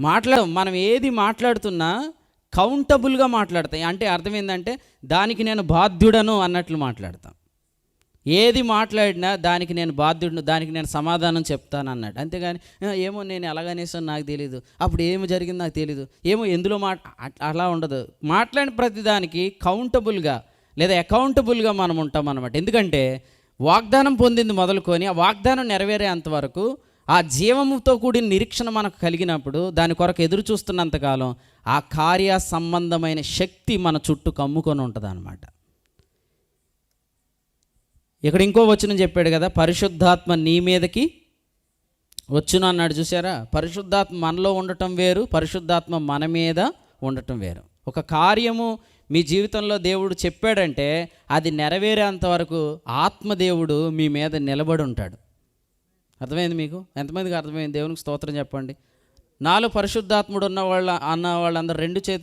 మాట్లా మనం ఏది మాట్లాడుతున్నా కౌంటబుల్గా మాట్లాడతాయి. అంటే అర్థం ఏంటంటే దానికి నేను బాధ్యుడను అన్నట్లు మాట్లాడతాం. ఏది మాట్లాడినా దానికి నేను బాధ్యుడును దానికి నేను సమాధానం చెప్తాను అన్నాడు. అంతేగాని ఏమో నేను ఎలాగనేసాను నాకు తెలియదు అప్పుడు ఏమి జరిగింది నాకు తెలియదు ఏమో ఎందులో మాట అలా ఉండదు. మాట్లాడిన ప్రతిదానికి కౌంటబుల్గా లేదా అకౌంటబుల్గా మనం ఉంటాం అన్నమాట ఎందుకంటే వాగ్దానం పొందింది మొదలుకొని ఆ వాగ్దానం నెరవేరేంత వరకు ఆ జీవముతో కూడిన నిరీక్షణ మనకు కలిగినప్పుడు దాని కొరకు ఎదురు చూస్తున్నంతకాలం ఆ కార్య సంబంధమైన శక్తి మన చుట్టూ కమ్ముకొని ఉంటుంది అనమాట ఇక్కడ ఇంకో వచనం చెప్పాడు కదా పరిశుద్ధాత్మ నీ మీదకి వచ్చును అన్నాడు చూసారా పరిశుద్ధాత్మ మనలో ఉండటం వేరు పరిశుద్ధాత్మ మన మీద ఉండటం వేరు. ఒక కార్యము మీ జీవితంలో దేవుడు చెప్పాడంటే అది నెరవేరేంత వరకు ఆత్మదేవుడు మీ మీద నిలబడి ఉంటాడు. అర్థమైంది మీకు? ఎంతమందికి అర్థమైంది? దేవునికి స్తోత్రం చెప్పండి. నాలో పరిశుద్ధాత్ముడు ఉన్న వాళ్ళ అన్న వాళ్ళందరూ రెండు చేతులు